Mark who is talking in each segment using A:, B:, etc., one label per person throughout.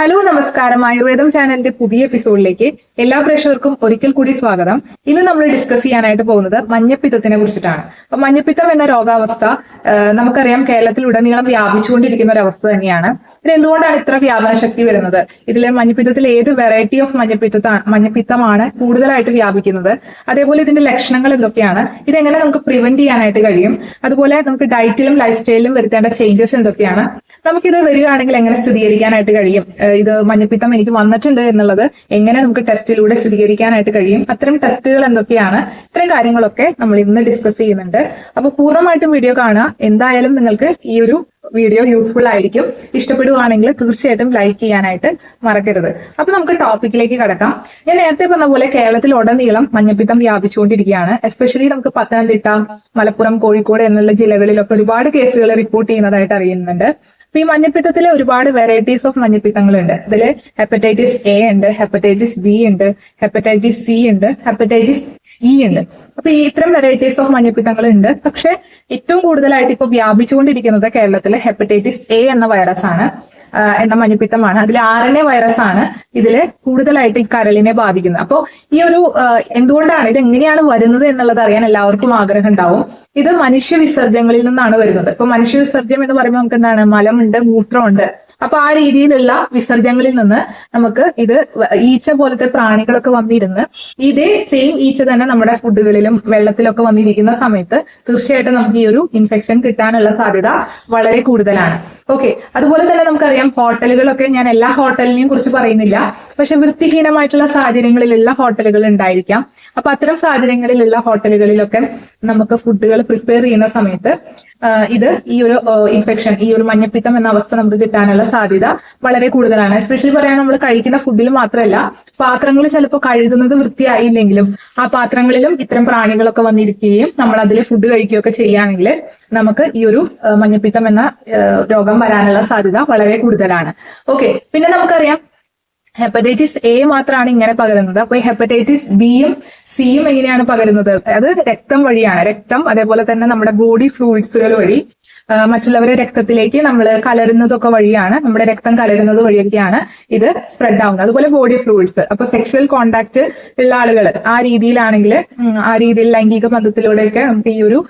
A: Hello നമസ്കാരം. ആയുർവേദം ചാനലിന്റെ പുതിയ എപ്പിസോഡിലേക്ക് എല്ലാ പ്രേക്ഷകർക്കും ഒരിക്കൽ കൂടി സ്വാഗതം. ഇന്ന് നമ്മൾ ഡിസ്കസ് ചെയ്യാനായിട്ട് പോകുന്നത് മഞ്ഞപ്പിത്തത്തിനെ കുറിച്ചിട്ടാണ്. അപ്പൊ മഞ്ഞപ്പിത്തം എന്ന രോഗാവസ്ഥ നമുക്കറിയാം കേരളത്തിൽ ഉടനീളം വ്യാപിച്ചുകൊണ്ടിരിക്കുന്ന ഒരു അവസ്ഥ തന്നെയാണ്. ഇത് എന്തുകൊണ്ടാണ് ഇത്ര വ്യാപന ശക്തി വരുന്നത്? ഇതിലെ മഞ്ഞപ്പിത്തത്തിൽ ഏത് വെറൈറ്റി ഓഫ് മഞ്ഞപ്പിത്ത മഞ്ഞപ്പിത്തമാണ് കൂടുതലായിട്ട് വ്യാപിക്കുന്നത്? അതേപോലെ ഇതിന്റെ ലക്ഷണങ്ങൾ എന്തൊക്കെയാണ്? ഇതെങ്ങനെ നമുക്ക് പ്രിവെന്റ് ചെയ്യാനായിട്ട് കഴിയും? അതുപോലെ നമുക്ക് ഡയറ്റിലും ലൈഫ് സ്റ്റൈലിലും വരുത്തേണ്ട ചേഞ്ചസ് എന്തൊക്കെയാണ്? നമുക്കിത് വരികയാണെങ്കിൽ എങ്ങനെ സ്ഥിരീകരിക്കാനായിട്ട് കഴിയും? ഇത് മഞ്ഞപ്പിത്തം എനിക്ക് വന്നിട്ടുണ്ട് എന്നുള്ളത് എങ്ങനെ നമുക്ക് ടെസ്റ്റിലൂടെ സ്ഥിരീകരിക്കാനായിട്ട് കഴിയും? അത്തരം ടെസ്റ്റുകൾ എന്തൊക്കെയാണ്? ഇത്തരം കാര്യങ്ങളൊക്കെ നമ്മൾ ഇന്ന് ഡിസ്കസ് ചെയ്യുന്നുണ്ട്. അപ്പൊ പൂർണമായിട്ടും വീഡിയോ കാണുക. എന്തായാലും നിങ്ങൾക്ക് ഈ ഒരു വീഡിയോ യൂസ്ഫുൾ ആയിരിക്കും. ഇഷ്ടപ്പെടുവാണെങ്കിൽ തീർച്ചയായിട്ടും ലൈക്ക് ചെയ്യാനായിട്ട് മറക്കരുത്. അപ്പൊ നമുക്ക് ടോപ്പിക്കിലേക്ക് കടക്കാം. ഞാൻ നേരത്തെ പറഞ്ഞ പോലെ കേരളത്തിൽ ഉടനീളം മഞ്ഞപ്പിത്തം വ്യാപിച്ചുകൊണ്ടിരിക്കുകയാണ്. എസ്പെഷ്യലി നമുക്ക് പത്തനംതിട്ട മലപ്പുറം കോഴിക്കോട് എന്നുള്ള ജില്ലകളിലൊക്കെ ഒരുപാട് കേസുകൾ റിപ്പോർട്ട് ചെയ്യുന്നതായിട്ട് അറിയുന്നുണ്ട്. അപ്പൊ ഈ മഞ്ഞപ്പിത്തത്തിൽ ഒരുപാട് വെറൈറ്റീസ് ഓഫ് മഞ്ഞപ്പിത്തങ്ങളുണ്ട്. ഇതിൽ ഹെപ്പറ്റൈറ്റിസ് എ ഉണ്ട് ഹെപ്പറ്റൈറ്റിസ് ബി ഉണ്ട് ഹെപ്പറ്റൈറ്റിസ് സി ഉണ്ട് ഹെപ്പറ്റൈറ്റിസ് ഇ ഉണ്ട്. അപ്പൊ ഈ ഇത്തരം വെറൈറ്റീസ് ഓഫ് മഞ്ഞപ്പിത്തങ്ങൾ ഉണ്ട് പക്ഷെ ഏറ്റവും കൂടുതലായിട്ട് ഇപ്പൊ വ്യാപിച്ചുകൊണ്ടിരിക്കുന്നത് കേരളത്തിലെ ഹെപ്പറ്റൈറ്റിസ് എ എന്ന വൈറസ് ആണ്. എന്ന മഞ്ഞപ്പിത്തമാണ്. അതിൽ ആർ എൻ എ വൈറസ് ആണ് ഇതിൽ കൂടുതലായിട്ട് ഈ കരളിനെ ബാധിക്കുന്നത്. അപ്പോൾ ഈ ഒരു എന്തുകൊണ്ടാണ് ഇത് എങ്ങനെയാണ് വരുന്നത് എന്നുള്ളത് അറിയാൻ എല്ലാവർക്കും ആഗ്രഹം ഉണ്ടാവും. ഇത് മനുഷ്യ വിസർജ്യങ്ങളിൽ നിന്നാണ് വരുന്നത്. ഇപ്പൊ മനുഷ്യ വിസർജ്യം എന്ന് പറയുമ്പോൾ നമുക്ക് എന്താണ്? മലമുണ്ട് മൂത്രമുണ്ട്. അപ്പൊ ആ രീതിയിലുള്ള വിസർജ്യങ്ങളിൽ നിന്ന് നമുക്ക് ഇത് ഈച്ച പോലത്തെ പ്രാണികളൊക്കെ വന്നിരുന്ന് ഇതേ സെയിം ഈച്ച തന്നെ നമ്മുടെ ഫുഡുകളിലും വെള്ളത്തിലൊക്കെ വന്നിരിക്കുന്ന സമയത്ത് തീർച്ചയായിട്ടും നമുക്ക് ഈ ഒരു ഇൻഫെക്ഷൻ കിട്ടാനുള്ള സാധ്യത വളരെ കൂടുതലാണ്. ഓക്കെ അതുപോലെ തന്നെ നമുക്കറിയാം ഹോട്ടലുകളൊക്കെ ഞാൻ എല്ലാ ഹോട്ടലിനെയും കുറിച്ച് പറയുന്നില്ല. പക്ഷെ വൃത്തിഹീനമായിട്ടുള്ള സാഹചര്യങ്ങളിലുള്ള ഹോട്ടലുകൾ ഉണ്ടായിരിക്കാം. അപ്പൊ അത്തരം സാഹചര്യങ്ങളിലുള്ള ഹോട്ടലുകളിലൊക്കെ നമുക്ക് ഫുഡുകൾ പ്രിപ്പയർ ചെയ്യുന്ന സമയത്ത് ഇത് ഈ ഒരു ഇൻഫെക്ഷൻ ഈ ഒരു മഞ്ഞപ്പിത്തം എന്ന അവസ്ഥ നമുക്ക് കിട്ടാനുള്ള സാധ്യത വളരെ കൂടുതലാണ്. എസ്പെഷ്യലി പറയാൻ നമ്മൾ കഴിക്കുന്ന ഫുഡിൽ മാത്രമല്ല പാത്രങ്ങൾ ചിലപ്പോൾ കഴുകുന്നത് വൃത്തിയായില്ലെങ്കിലും ആ പാത്രങ്ങളിലും ഇത്തരം പ്രാണികളൊക്കെ വന്നിരിക്കുകയും നമ്മൾ അതിൽ ഫുഡ് കഴിക്കുകയൊക്കെ ചെയ്യുകയാണെങ്കിൽ നമുക്ക് ഈ ഒരു മഞ്ഞപ്പിത്തം എന്ന രോഗം വരാനുള്ള സാധ്യത വളരെ കൂടുതലാണ്. ഓക്കെ പിന്നെ നമുക്കറിയാം ഹെപ്പറ്റൈറ്റിസ് എ മാത്രമാണ് ഇങ്ങനെ പകരുന്നത്. അപ്പൊ ഈ ഹെപ്പറ്റൈറ്റിസ് ബിയും സിയും എങ്ങനെയാണ് പകരുന്നത്? അത് രക്തം വഴിയാണ്. രക്തം അതേപോലെ തന്നെ നമ്മുടെ ബോഡി ഫ്ലൂയിഡ്സുകൾ വഴി മറ്റുള്ളവരെ രക്തത്തിലേക്ക് നമ്മൾ കലരുന്നതൊക്കെ വഴിയാണ്. നമ്മുടെ രക്തം കലരുന്നത് വഴിയൊക്കെയാണ് ഇത് സ്പ്രെഡ് ആവുന്നത്. അതുപോലെ ബോഡി ഫ്ലൂയിഡ്സ് അപ്പൊ സെക്ഷുവൽ കോണ്ടാക്ട് ഉള്ള ആളുകൾ ആ രീതിയിലാണെങ്കിൽ ആ രീതിയിൽ ലൈംഗിക ബന്ധത്തിലൂടെയൊക്കെ നമുക്ക് ഈ ഒരു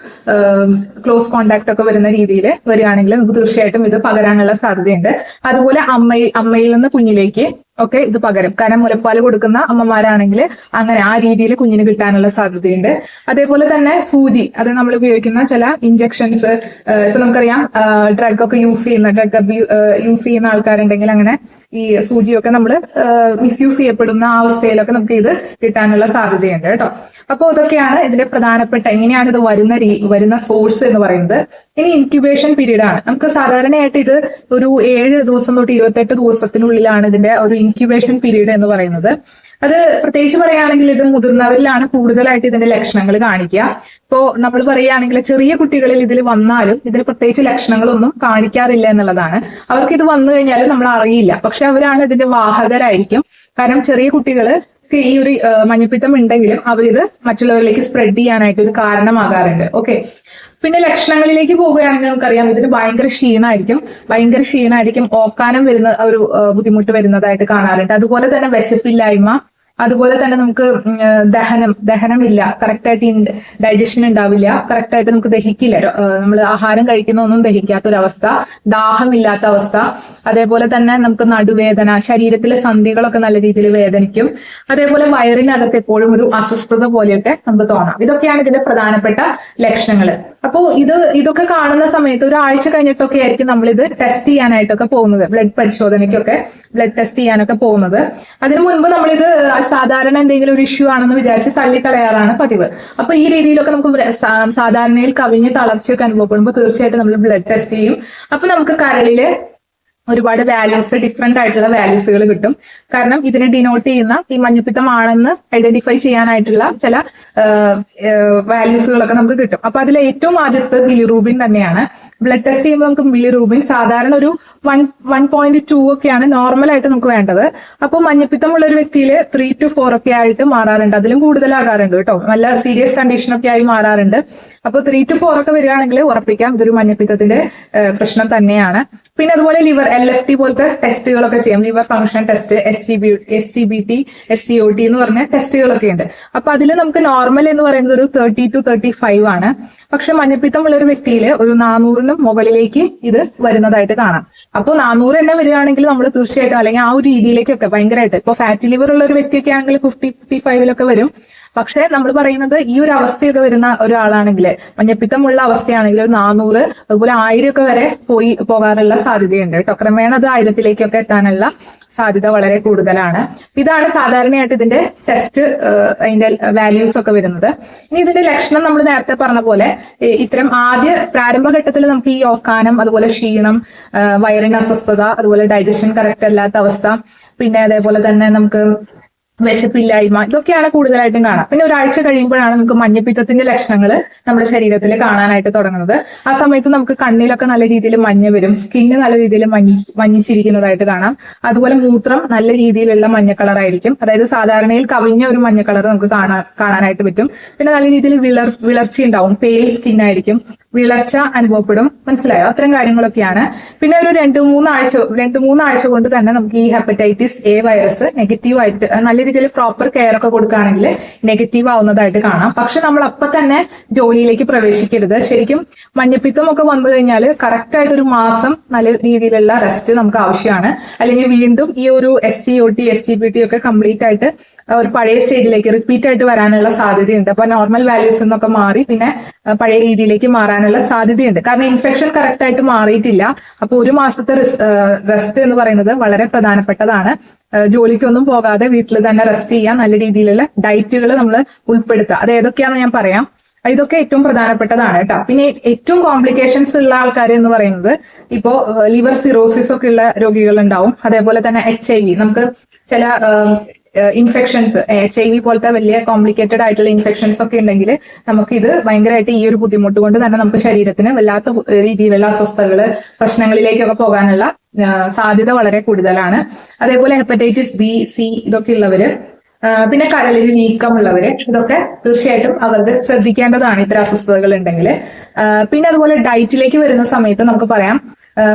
A: ക്ലോസ് കോണ്ടാക്ട് ഒക്കെ വരുന്ന രീതിയിൽ വരികയാണെങ്കിൽ നമുക്ക് തീർച്ചയായിട്ടും ഇത് പകരാനുള്ള സാധ്യതയുണ്ട്. അതുപോലെ അമ്മയിൽ അമ്മയിൽ നിന്ന് കുഞ്ഞിലേക്ക് ഒക്കെ ഇത് പകരം. കനം മുലപ്പാൽ കൊടുക്കുന്ന അമ്മമാരാണെങ്കിൽ അങ്ങനെ ആ രീതിയിൽ കുഞ്ഞിന് കിട്ടാനുള്ള സാധ്യതയുണ്ട്. അതേപോലെ തന്നെ സൂചി അത് നമ്മൾ ഉപയോഗിക്കുന്ന ചില ഇഞ്ചക്ഷൻസ് ഇപ്പൊ നമുക്കറിയാം ഡ്രഗ് ഒക്കെ യൂസ് ചെയ്യുന്ന ഡ്രഗ് യൂസ് ചെയ്യുന്ന ആൾക്കാരുണ്ടെങ്കിൽ അങ്ങനെ ഈ സൂചിയൊക്കെ നമ്മൾ മിസ്യൂസ് ചെയ്യപ്പെടുന്ന അവസ്ഥയിലൊക്കെ നമുക്ക് ഇത് കിട്ടാനുള്ള സാധ്യതയുണ്ട് കേട്ടോ. അപ്പോൾ ഇതൊക്കെയാണ് ഇതിന്റെ പ്രധാനപ്പെട്ട എങ്ങനെയാണ് ഇത് വരുന്ന വരുന്ന സോഴ്സ് എന്ന് പറയുന്നത്. ഇനി ഇൻക്യുബേഷൻ പീരീഡ് ആണ്. നമുക്ക് സാധാരണയായിട്ട് ഇത് ഒരു ഏഴ് ദിവസം തൊട്ട് ഇരുപത്തെട്ട് ദിവസത്തിനുള്ളിലാണ് ഇതിന്റെ ഒരു ഇൻക്യുബേഷൻ പീരീഡ് എന്ന് പറയുന്നത്. അത് പ്രത്യേകിച്ച് പറയുകയാണെങ്കിൽ ഇത് മുതിർന്നവരിലാണ് കൂടുതലായിട്ട് ഇതിന്റെ ലക്ഷണങ്ങൾ കാണിക്കുക. ഇപ്പോ നമ്മൾ പറയുകയാണെങ്കിൽ ചെറിയ കുട്ടികളിൽ ഇതിൽ വന്നാലും ഇതിന് പ്രത്യേകിച്ച് ലക്ഷണങ്ങളൊന്നും കാണിക്കാറില്ല എന്നുള്ളതാണ്. അവർക്ക് ഇത് വന്നു കഴിഞ്ഞാൽ നമ്മൾ അറിയില്ല. പക്ഷെ അവരാണ് ഇതിന്റെ വാഹകരായിരിക്കും. കാരണം ചെറിയ കുട്ടികൾ ഈ ഒരു മഞ്ഞപ്പിത്തം ഉണ്ടെങ്കിലും അവരിത് മറ്റുള്ളവരിലേക്ക് സ്പ്രെഡ് ചെയ്യാനായിട്ട് ഒരു കാരണമാകാറുണ്ട്. ഓക്കെ പിന്നെ ലക്ഷണങ്ങളിലേക്ക് പോവുകയാണെങ്കിൽ നമുക്കറിയാം ഇതിന് ഭയങ്കര ക്ഷീണമായിരിക്കും ഭയങ്കര ക്ഷീണമായിരിക്കും ഓക്കാനം വരുന്ന ഒരു ബുദ്ധിമുട്ട് വരുന്നതായിട്ട് കാണാറുണ്ട്. അതുപോലെ തന്നെ വിശപ്പില്ലായ്മ അതുപോലെ തന്നെ നമുക്ക് ദഹനം ദഹനമില്ല. കറക്റ്റായിട്ട് ഡൈജഷൻ ഉണ്ടാവില്ല. കറക്റ്റായിട്ട് നമുക്ക് ദഹിക്കില്ല. നമ്മൾ ആഹാരം കഴിക്കുന്ന ഒന്നും ദഹിക്കാത്ത ഒരു അവസ്ഥ ദാഹമില്ലാത്ത അവസ്ഥ. അതേപോലെ തന്നെ നമുക്ക് നടുവേദന ശരീരത്തിലെ സന്ധികളൊക്കെ നല്ല രീതിയിൽ വേദനിക്കും. അതേപോലെ വയറിനകത്ത് എപ്പോഴും ഒരു അസ്വസ്ഥത പോലെയൊക്കെ നമുക്ക് തോന്നാം. ഇതൊക്കെയാണ് ഇതിന്റെ പ്രധാനപ്പെട്ട ലക്ഷണങ്ങൾ അപ്പോൾ ഇത് ഇതൊക്കെ കാണുന്ന സമയത്ത് ഒരാഴ്ച കഴിഞ്ഞിട്ടൊക്കെ ആയിരിക്കും നമ്മൾ ഇത് ടെസ്റ്റ് ചെയ്യാനായിട്ടൊക്കെ പോകുന്നത്. ബ്ലഡ് പരിശോധനയ്ക്കൊക്കെ ബ്ലഡ് ടെസ്റ്റ് ചെയ്യാനൊക്കെ പോകുന്നത്. അതിനു മുൻപ് നമ്മളിത് സാധാരണ എന്തെങ്കിലും ഒരു ഇഷ്യൂ ആണെന്ന് വിചാരിച്ച് തള്ളിക്കളയാറാണ് പതിവ്. അപ്പൊ ഈ രീതിയിലൊക്കെ നമുക്ക് സാധാരണയിൽ കവിഞ്ഞ് തളർച്ചയൊക്കെ അനുഭവപ്പെടുമ്പോൾ തീർച്ചയായിട്ടും നമ്മൾ ബ്ലഡ് ടെസ്റ്റ് ചെയ്യും. അപ്പൊ നമുക്ക് കരളിൽ ഒരുപാട് വാല്യൂസ് ഡിഫറെന്റ് ആയിട്ടുള്ള വാല്യൂസുകൾ കിട്ടും. കാരണം ഇതിനെ ഡിനോട്ട് ചെയ്യുന്ന ഈ മഞ്ഞപ്പിത്തമാണെന്ന് ഐഡന്റിഫൈ ചെയ്യാനായിട്ടുള്ള ചില വാല്യൂസുകളൊക്കെ നമുക്ക് കിട്ടും. അപ്പൊ അതിൽ ഏറ്റവും ആദ്യത്തെ ബിലിറൂബിൻ തന്നെയാണ് ബ്ലഡ് ടെസ്റ്റ് ചെയ്യുമ്പോൾ നമുക്ക് ബിലിറൂബിൻ സാധാരണ ഒരു വൺ വൺ പോയിന്റ് ടു ഒക്കെയാണ് നോർമൽ ആയിട്ട് നമുക്ക് വേണ്ടത്. അപ്പോൾ മഞ്ഞപ്പിത്തമുള്ള ഒരു വ്യക്തിയിൽ ത്രീ ടു ഫോർ ഒക്കെ ആയിട്ട് മാറാറുണ്ട്. അതിലും കൂടുതലാകാറുണ്ട് കേട്ടോ. നല്ല സീരിയസ് കണ്ടീഷൻ ഒക്കെ ആയി മാറാറുണ്ട്. അപ്പോൾ ത്രീ ടു ഫോർ ഒക്കെ വരികയാണെങ്കിൽ ഉറപ്പിക്കാം. ഇതൊരു മഞ്ഞപ്പിത്തത്തിന്റെ പ്രശ്നം തന്നെയാണ്. പിന്നെ അതുപോലെ ലിവർ എൽ എഫ് ടി പോലത്തെ ടെസ്റ്റുകളൊക്കെ ചെയ്യാം. Liver function test S C B S C B T S C O T എന്ന് പറഞ്ഞ ടെസ്റ്റുകളൊക്കെ ഉണ്ട് അപ്പൊ അതിൽ നമുക്ക് നോർമൽ എന്ന് പറയുന്നത് ഒരു തേർട്ടി ടു തേർട്ടി ഫൈവ് ആണ്. പക്ഷെ മഞ്ഞപ്പിത്തം ഉള്ള ഒരു വ്യക്തിയിൽ ഒരു നാനൂറിനും മുകളിലേക്ക് ഇത് വരുന്നതായിട്ട് കാണാം. അപ്പോൾ നാനൂറ് തന്നെ വരികയാണെങ്കിൽ നമ്മൾ തീർച്ചയായിട്ടും അല്ലെങ്കിൽ ആ ഒരു രീതിയിലേക്കൊക്കെ ഭയങ്കരമായിട്ട് ഇപ്പോൾ ഫാറ്റ് ലിവർ ഉള്ള ഒരു വ്യക്തിയൊക്കെ ആണെങ്കിൽ ഫിഫ്റ്റി ഫിഫ്റ്റി ഫൈവിലൊക്കെ വരും. പക്ഷേ നമ്മൾ പറയുന്നത് ഈ ഒരു അവസ്ഥയൊക്കെ വരുന്ന ഒരാളാണെങ്കിൽ മഞ്ഞപ്പിത്തമുള്ള അവസ്ഥയാണെങ്കിൽ ഒരു നാനൂറ് അതുപോലെ ആയിരം ഒക്കെ വരെ പോയി പോകാറുള്ള സാധ്യതയുണ്ട് കേട്ടോ. ക്രമേണ അത് ആയിരത്തിലേക്കൊക്കെ എത്താനുള്ള സാധ്യത വളരെ കൂടുതലാണ്. ഇതാണ് സാധാരണയായിട്ട് ഇതിന്റെ ടെസ്റ്റ് അതിന്റെ വാല്യൂസ് ഒക്കെ വരുന്നത്. ഇനി ഇതിന്റെ ലക്ഷണം നമ്മൾ നേരത്തെ പറഞ്ഞ പോലെ ഇത്തരം ആദ്യ പ്രാരംഭഘട്ടത്തിൽ നമുക്ക് ഈ ഓക്കാനം അതുപോലെ ക്ഷീണം വയറിന് അസ്വസ്ഥത അതുപോലെ ഡൈജഷൻ കറക്റ്റ് അല്ലാത്ത അവസ്ഥ പിന്നെ അതേപോലെ തന്നെ നമുക്ക് വിശപ്പില്ലായ്മ ഇതൊക്കെയാണ് കൂടുതലായിട്ടും കാണാം. പിന്നെ ഒരാഴ്ച കഴിയുമ്പോഴാണ് നമുക്ക് മഞ്ഞപ്പിത്തത്തിന്റെ ലക്ഷണങ്ങൾ നമ്മുടെ ശരീരത്തിൽ കാണാനായിട്ട് തുടങ്ങുന്നത്. ആ സമയത്ത് നമുക്ക് കണ്ണിലൊക്കെ നല്ല രീതിയിൽ മഞ്ഞ വരും സ്കിന്ന് നല്ല രീതിയിൽ മഞ്ഞി മഞ്ഞിച്ചിരിക്കുന്നതായിട്ട് കാണാം. അതുപോലെ മൂത്രം നല്ല രീതിയിലുള്ള മഞ്ഞ കളറായിരിക്കും. അതായത് സാധാരണയിൽ കവിഞ്ഞ ഒരു മഞ്ഞ കളർ നമുക്ക് കാണാൻ കാണാനായിട്ട് പറ്റും. പിന്നെ നല്ല രീതിയിൽ വിളർ വിളർച്ച ഉണ്ടാവും. പേൽ സ്കിൻ ആയിരിക്കും. വിളർച്ച അനുഭവപ്പെടും. മനസ്സിലായോ? അത്തരം കാര്യങ്ങളൊക്കെയാണ്. പിന്നെ ഒരു രണ്ട് മൂന്നാഴ്ച രണ്ട് മൂന്നാഴ്ച കൊണ്ട് തന്നെ നമുക്ക് ഈ ഹെപ്പറ്റൈറ്റിസ് എ വൈറസ് നെഗറ്റീവ് ആയിട്ട് നല്ല രീതിയിൽ പ്രോപ്പർ കെയർ ഒക്കെ കൊടുക്കുകയാണെങ്കിൽ നെഗറ്റീവ് ആവുന്നതായിട്ട് കാണാം. പക്ഷെ നമ്മൾ അപ്പൊ തന്നെ ജോലിയിലേക്ക് പ്രവേശിക്കരുത്. ശരിക്കും മഞ്ഞപ്പിത്തം ഒക്കെ വന്നു കഴിഞ്ഞാൽ കറക്റ്റ് ആയിട്ട് ഒരു മാസം നല്ല രീതിയിലുള്ള റെസ്റ്റ് നമുക്ക് ആവശ്യമാണ്. അല്ലെങ്കിൽ വീണ്ടും ഈ ഒരു S C O T S C B T ഒക്കെ കംപ്ലീറ്റ് ആയിട്ട് ഒരു പഴയ സ്റ്റേജിലേക്ക് റിപ്പീറ്റ് ആയിട്ട് വരാനുള്ള സാധ്യതയുണ്ട്. അപ്പൊ നോർമൽ വാല്യൂസ് എന്നൊക്കെ മാറി പിന്നെ പഴയ രീതിയിലേക്ക് മാറാനുള്ള സാധ്യതയുണ്ട്. കാരണം ഇൻഫെക്ഷൻ കറക്റ്റ് ആയിട്ട് മാറിയിട്ടില്ല. അപ്പൊ ഒരു മാസത്തെ റെസ്റ്റ് എന്ന് പറയുന്നത് വളരെ പ്രധാനപ്പെട്ടതാണ്. ജോലിക്കൊന്നും പോകാതെ വീട്ടിൽ തന്നെ റെസ്റ്റ് ചെയ്യാൻ നല്ല രീതിയിലുള്ള ഡയറ്റുകൾ നമ്മൾ ഉൾപ്പെടുത്തുക അത് ഏതൊക്കെയാണെന്ന് ഞാൻ പറയാം. ഇതൊക്കെ ഏറ്റവും പ്രധാനപ്പെട്ടതാണ് കേട്ടോ. പിന്നെ ഏറ്റവും കോംപ്ലിക്കേഷൻസ് ഉള്ള ആൾക്കാർ എന്ന് പറയുന്നത് ഇപ്പോ ലിവർ സിറോസിസ് ഒക്കെ ഉള്ള രോഗികൾ ഉണ്ടാവും അതേപോലെ തന്നെ എച്ച് ഐ വി നമുക്ക് ചില ഇൻഫെക്ഷൻസ് എച്ച് ഐ വി പോലത്തെ വലിയ കോംപ്ലിക്കേറ്റഡ് ആയിട്ടുള്ള ഇൻഫെക്ഷൻസ് ഒക്കെ ഉണ്ടെങ്കിൽ നമുക്ക് ഇത് ഭയങ്കരമായിട്ട് ഈ ഒരു ബുദ്ധിമുട്ട് കൊണ്ട് തന്നെ നമുക്ക് ശരീരത്തിന് വല്ലാത്ത രീതിയിലുള്ള അസ്വസ്ഥകൾ പ്രശ്നങ്ങളിലേക്കൊക്കെ പോകാനുള്ള സാധ്യത വളരെ കൂടുതലാണ്. അതേപോലെ ഹെപ്പറ്റൈറ്റിസ് ബി സി ഇതൊക്കെ ഉള്ളവര് പിന്നെ കരളിൽ നീക്കമുള്ളവര് ഇതൊക്കെ തീർച്ചയായിട്ടും അവർക്ക് ശ്രദ്ധിക്കേണ്ടതാണ് ഇത്തരം അസ്വസ്ഥതകൾ ഉണ്ടെങ്കിൽ. പിന്നെ അതുപോലെ ഡയറ്റിലേക്ക് വരുന്ന സമയത്ത് നമുക്ക് പറയാം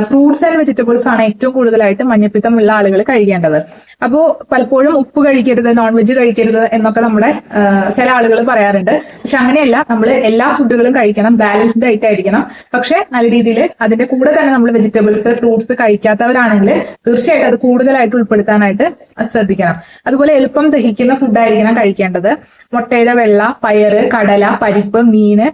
A: ഫ്രൂട്ട്സ് ആൻഡ് വെജിറ്റബിൾസ് ആണ് ഏറ്റവും കൂടുതലായിട്ട് മഞ്ഞപ്പിത്തം ഉള്ള ആളുകൾ കഴിക്കേണ്ടത്. അപ്പോൾ പലപ്പോഴും ഉപ്പ് കഴിക്കരുത് നോൺ വെജ് കഴിക്കരുത് എന്നൊക്കെ നമ്മുടെ ചില ആളുകൾ പറയാറുണ്ട്. പക്ഷെ അങ്ങനെയല്ല നമ്മൾ എല്ലാ ഫുഡുകളും കഴിക്കണം ബാലൻസ്ഡ് ഡയറ്റ് ആയിരിക്കണം. പക്ഷെ നല്ല രീതിയിൽ അതിന്റെ കൂടെ തന്നെ നമ്മൾ വെജിറ്റബിൾസ് ഫ്രൂട്ട്സ് കഴിക്കാത്തവരാണെങ്കിൽ തീർച്ചയായിട്ടും അത് കൂടുതലായിട്ട് ഉൾപ്പെടുത്താനായിട്ട് ശ്രദ്ധിക്കണം. അതുപോലെ എളുപ്പം ദഹിക്കുന്ന ഫുഡായിരിക്കണം കഴിക്കേണ്ടത്. മുട്ടയുടെ വെള്ള പയറ് കടല പരിപ്പ് മീന്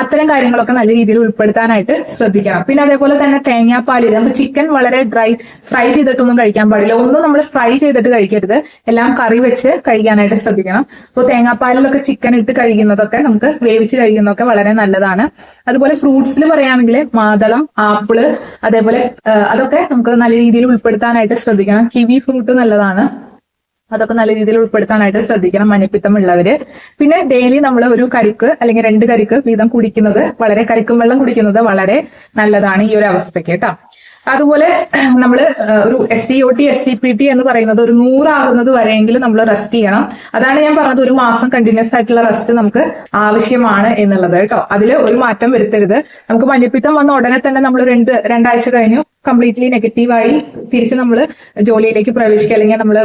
A: അത്തരം കാര്യങ്ങളൊക്കെ നല്ല രീതിയിൽ ഉൾപ്പെടുത്താനായിട്ട് ശ്രദ്ധിക്കണം. പിന്നെ അതേപോലെ തന്നെ തേങ്ങാപ്പാലിൽ നമുക്ക് ചിക്കൻ വളരെ ഡ്രൈ ഫ്രൈ ചെയ്തിട്ടൊന്നും കഴിക്കാൻ പാടില്ല. ഒന്നും നമ്മൾ ഫ്രൈ ചെയ്തിട്ട് കഴിക്കരുത്. എല്ലാം കറി വെച്ച് കഴിക്കാനായിട്ട് ശ്രദ്ധിക്കണം. അപ്പോൾ തേങ്ങാപ്പാലിലൊക്കെ ചിക്കൻ ഇട്ട് കഴിക്കുന്നതൊക്കെ നമുക്ക് വേവിച്ച് കഴിക്കുന്നതൊക്കെ വളരെ നല്ലതാണ്. അതുപോലെ ഫ്രൂട്ട്സിൽ പറയുകയാണെങ്കിൽ മാതളം ആപ്പിൾ അതേപോലെ അതൊക്കെ നമുക്ക് നല്ല രീതിയിൽ ഉൾപ്പെടുത്താനായിട്ട് ശ്രദ്ധിക്കണം. കിവി ഫ്രൂട്ട് നല്ലതാണ്. അതൊക്കെ നല്ല രീതിയിൽ ഉൾപ്പെടുത്താനായിട്ട് ശ്രദ്ധിക്കണം മഞ്ഞപ്പിത്തം ഉള്ളവര് പിന്നെ ഡെയിലി നമ്മൾ ഒരു കരിക്ക് അല്ലെങ്കിൽ രണ്ട് കരിക്ക് വീതം കുടിക്കുന്നത് വളരെ കരിക്കും വെള്ളം കുടിക്കുന്നത് വളരെ നല്ലതാണ് ഈ ഒരു അവസ്ഥയ്ക്ക് കേട്ടോ. അതുപോലെ നമ്മൾ ഒരു S C O T S C P T എന്ന് പറയുന്നത് ഒരു നൂറാകുന്നത് വരെയെങ്കിലും നമ്മൾ റെസ്റ്റ് ചെയ്യണം. അതാണ് ഞാൻ പറഞ്ഞത് ഒരു മാസം കണ്ടിന്യൂസ് ആയിട്ടുള്ള റെസ്റ്റ് നമുക്ക് ആവശ്യമാണ് എന്നുള്ളത് കേട്ടോ. അതിൽ ഒരു മാറ്റം വരുത്തരുത്. നമുക്ക് മഞ്ഞപ്പിത്തം വന്ന ഉടനെ തന്നെ നമ്മൾ രണ്ട് രണ്ടാഴ്ച കഴിഞ്ഞു. കംപ്ലീറ്റ്ലി നെഗറ്റീവായി തിരിച്ച് നമ്മൾ ജോലിയിലേക്ക് പ്രവേശിക്കുക അല്ലെങ്കിൽ നമ്മൾ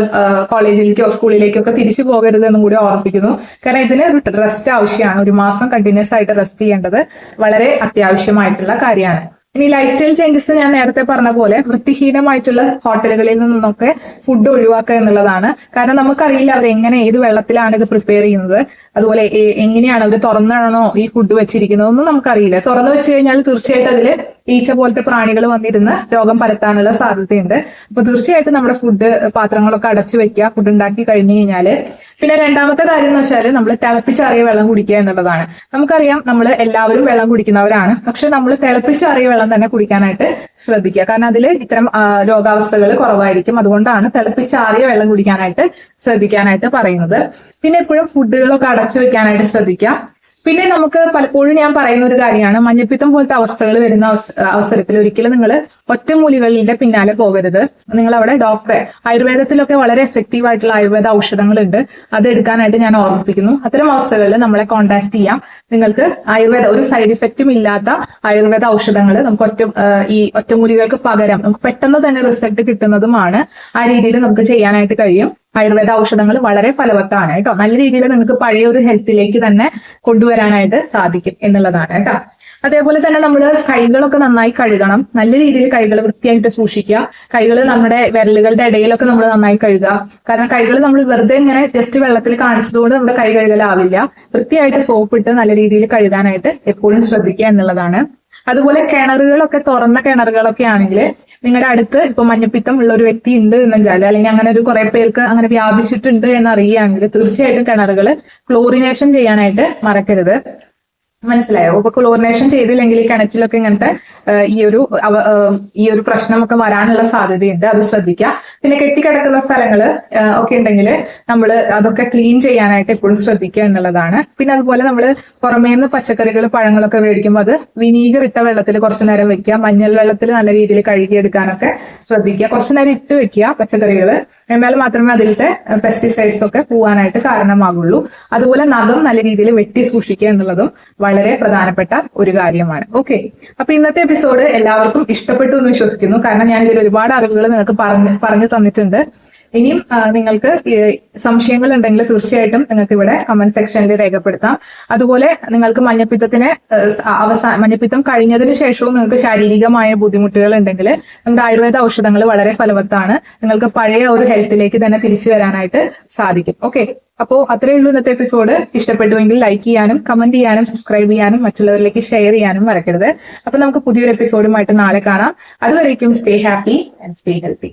A: കോളേജിലേക്കോ സ്കൂളിലേക്കോ ഒക്കെ തിരിച്ചു പോകരുത് എന്നും കൂടി ഓർമ്മിപ്പിക്കുന്നു കാരണം ഇതിന് ഒരു റെസ്റ്റ് ആവശ്യമാണ്. ഒരു മാസം കണ്ടിന്യൂസ് ആയിട്ട് റെസ്റ്റ് ചെയ്യേണ്ടത് വളരെ അത്യാവശ്യമായിട്ടുള്ള കാര്യമാണ്. ഇനി ലൈഫ് സ്റ്റൈൽ ചേഞ്ചസ് ഞാൻ നേരത്തെ പറഞ്ഞ പോലെ വൃത്തിഹീനമായിട്ടുള്ള ഹോട്ടലുകളിൽ നിന്നൊക്കെ ഫുഡ് ഒഴിവാക്കുക എന്നുള്ളതാണ്. കാരണം നമുക്കറിയില്ല അവർ എങ്ങനെ ഏത് വെള്ളത്തിലാണ് ഇത് പ്രിപ്പയർ ചെയ്യുന്നത്. അതുപോലെ എങ്ങനെയാണ് അവർ തുറന്നാണോ ഈ ഫുഡ് വെച്ചിരിക്കുന്നതെന്നും നമുക്കറിയില്ല. തുറന്നു വെച്ച് കഴിഞ്ഞാൽ തീർച്ചയായിട്ടും അതിൽ ഈച്ച പോലത്തെ പ്രാണികൾ വന്നിരുന്ന് രോഗം പരത്താനുള്ള സാധ്യതയുണ്ട്. അപ്പൊ തീർച്ചയായിട്ടും നമ്മുടെ ഫുഡ് പാത്രങ്ങളൊക്കെ അടച്ചു വെക്കുക ഫുഡ് ഉണ്ടാക്കി കഴിഞ്ഞു കഴിഞ്ഞാൽ പിന്നെ രണ്ടാമത്തെ കാര്യം എന്ന് വെച്ചാൽ നമ്മൾ തിളപ്പിച്ചാറിയ വെള്ളം കുടിക്കുക എന്നുള്ളതാണ്. നമുക്കറിയാം നമ്മൾ എല്ലാവരും വെള്ളം കുടിക്കുന്നവരാണ്. പക്ഷെ നമ്മൾ തിളപ്പിച്ചാറിയ വെള്ളം തന്നെ കുടിക്കാനായിട്ട് ശ്രദ്ധിക്കുക. കാരണം അതിൽ ഇത്തരം രോഗാവസ്ഥകൾ കുറവായിരിക്കും. അതുകൊണ്ടാണ് തിളപ്പിച്ചാറിയ വെള്ളം കുടിക്കാനായിട്ട് ശ്രദ്ധിക്കാനായിട്ട് പറയുന്നത്. പിന്നെ എപ്പോഴും ഫുഡുകളൊക്കെ അടച്ചു വെക്കാനായിട്ട് ശ്രദ്ധിക്കുക. പിന്നെ നമുക്ക് പലപ്പോഴും ഞാൻ പറയുന്ന ഒരു കാര്യമാണ്. മഞ്ഞപ്പിത്തം പോലത്തെ അവസ്ഥകൾ വരുന്ന അവസരത്തിൽ ഒരിക്കലും നിങ്ങൾ ഒറ്റമൂലികളുടെ പിന്നാലെ പോകരുത്. നിങ്ങൾ അവിടെ ഡോക്ടറെ ആയുർവേദത്തിലൊക്കെ വളരെ എഫക്റ്റീവ് ആയിട്ടുള്ള ആയുർവേദ ഔഷധങ്ങളുണ്ട്. അത് എടുക്കാനായിട്ട് ഞാൻ ഓർമ്മിപ്പിക്കുന്നു. അത്തരം അവസ്ഥകളിൽ നമ്മളെ കോൺടാക്ട് ചെയ്യാം. നിങ്ങൾക്ക് ആയുർവേദ ഒരു സൈഡ് ഇഫക്റ്റും ഇല്ലാത്ത ആയുർവേദ ഔഷധങ്ങൾ നമുക്ക് ഒറ്റ ഈ ഒറ്റമൂലികൾക്ക് പകരം നമുക്ക് പെട്ടെന്ന് തന്നെ റിസൾട്ട് കിട്ടുന്നതുമാണ്. ആ രീതിയിൽ നമുക്ക് ചെയ്യാനായിട്ട് കഴിയും. ആയുർവേദ ഔഷധങ്ങൾ വളരെ ഫലവത്താണ് കേട്ടോ. നല്ല രീതിയിൽ നിങ്ങൾക്ക് പഴയ ഒരു ഹെൽത്തിലേക്ക് തന്നെ കൊണ്ടുവരാനായിട്ട് സാധിക്കും എന്നുള്ളതാണ് കേട്ടോ. അതേപോലെ തന്നെ നമ്മൾ കൈകളൊക്കെ നന്നായി കഴുകണം. നല്ല രീതിയിൽ കൈകൾ വൃത്തിയായിട്ട് സൂക്ഷിക്കുക. കൈകൾ നമ്മുടെ വിരലുകളുടെ ഇടയിലൊക്കെ നമ്മൾ നന്നായി കഴുകുക. കാരണം കൈകൾ നമ്മൾ വെറുതെ ഇങ്ങനെ ജസ്റ്റ് വെള്ളത്തിൽ കാണിച്ചതുകൊണ്ട് നമ്മുടെ കൈ കഴുകലാവില്ല. വൃത്തിയായിട്ട് സോപ്പ് ഇട്ട് നല്ല രീതിയിൽ കഴുകാനായിട്ട് എപ്പോഴും ശ്രദ്ധിക്കുക എന്നുള്ളതാണ്. അതുപോലെ കിണറുകളൊക്കെ തുറന്ന കിണറുകളൊക്കെ ആണെങ്കിൽ നിങ്ങളുടെ അടുത്ത് ഇപ്പൊ മഞ്ഞപ്പിത്തം ഉള്ള ഒരു വ്യക്തി ഉണ്ട് എന്ന് വെച്ചാൽ അല്ലെങ്കിൽ അങ്ങനെ ഒരു കുറെ പേർക്ക് അങ്ങനെ വ്യാപിച്ചിട്ടുണ്ട് എന്ന് അറിയുകയാണെങ്കിൽ തീർച്ചയായിട്ടും കിണറുകൾ ക്ലോറിനേഷൻ ചെയ്യാനായിട്ട് മറക്കരുത്. മനസ്സിലായോ? ഇപ്പൊ ക്ലോറിനേഷൻ ചെയ്തില്ലെങ്കിൽ ഈ കിണറ്റിലൊക്കെ ഇങ്ങനത്തെ ഈ ഒരു ഈ ഒരു പ്രശ്നമൊക്കെ വരാനുള്ള സാധ്യതയുണ്ട്. അത് ശ്രദ്ധിക്കുക പിന്നെ കെട്ടിക്കിടക്കുന്ന സ്ഥലങ്ങൾ ഒക്കെ ഉണ്ടെങ്കിൽ നമ്മൾ അതൊക്കെ ക്ലീൻ ചെയ്യാനായിട്ട് എപ്പോഴും ശ്രദ്ധിക്കുക എന്നുള്ളതാണ്. പിന്നെ അതുപോലെ നമ്മൾ പുറമേ നിന്ന് പച്ചക്കറികൾ പഴങ്ങളൊക്കെ മേടിക്കുമ്പോൾ അത് വിനീഗർ ഇട്ട വെള്ളത്തിൽ കുറച്ചു നേരം വെക്കുക മഞ്ഞൾ വെള്ളത്തിൽ നല്ല രീതിയിൽ കഴുകിയെടുക്കാനൊക്കെ ശ്രദ്ധിക്കുക കുറച്ചു നേരം ഇട്ട് വെക്കുക പച്ചക്കറികൾ എന്നാൽ മാത്രമേ അതിലത്തെ പെസ്റ്റിസൈഡ്സ് ഒക്കെ പോകാനായിട്ട് കാരണമാകുള്ളൂ. അതുപോലെ നഖം നല്ല രീതിയിൽ വെട്ടി സൂക്ഷിക്കുക എന്നുള്ളതും വളരെ പ്രധാനപ്പെട്ട ഒരു കാര്യമാണ്. ഓക്കെ അപ്പൊ ഇന്നത്തെ എപ്പിസോഡ് എല്ലാവർക്കും ഇഷ്ടപ്പെട്ടു എന്ന് വിശ്വസിക്കുന്നു. കാരണം ഞാൻ ഇതിൽ ഒരുപാട് അറിവുകൾ നിങ്ങൾക്ക് പറഞ്ഞ് പറഞ്ഞു തന്നിട്ടുണ്ട്. ഇനിയും നിങ്ങൾക്ക് സംശയങ്ങൾ ഉണ്ടെങ്കിൽ തീർച്ചയായിട്ടും നിങ്ങൾക്ക് ഇവിടെ കമന്റ് സെക്ഷനിൽ രേഖപ്പെടുത്താം. അതുപോലെ നിങ്ങൾക്ക് മഞ്ഞപ്പിത്തത്തിന് അവസാന മഞ്ഞപ്പിത്തം കഴിഞ്ഞതിന് ശേഷവും നിങ്ങൾക്ക് ശാരീരികമായ ബുദ്ധിമുട്ടുകൾ ഉണ്ടെങ്കിൽ നമ്മുടെ ആയുർവേദ ഔഷധങ്ങൾ വളരെ ഫലവത്താണ് നിങ്ങൾക്ക് പഴയ ഒരു ഹെൽത്തിലേക്ക് തന്നെ തിരിച്ചു വരാനായിട്ട് സാധിക്കും. ഓക്കെ അപ്പോൾ അത്രയേ ഉള്ളൂ ഇന്നത്തെ എപ്പിസോഡ് ഇഷ്ടപ്പെട്ടുവെങ്കിൽ ലൈക്ക് ചെയ്യാനും കമന്റ് ചെയ്യാനും സബ്സ്ക്രൈബ് ചെയ്യാനും മറ്റുള്ളവരിലേക്ക് ഷെയർ ചെയ്യാനും മറക്കരുത്. അപ്പൊ നമുക്ക് പുതിയൊരു എപ്പിസോഡുമായിട്ട് നാളെ കാണാം. അതുവരേക്കും stay happy and stay healthy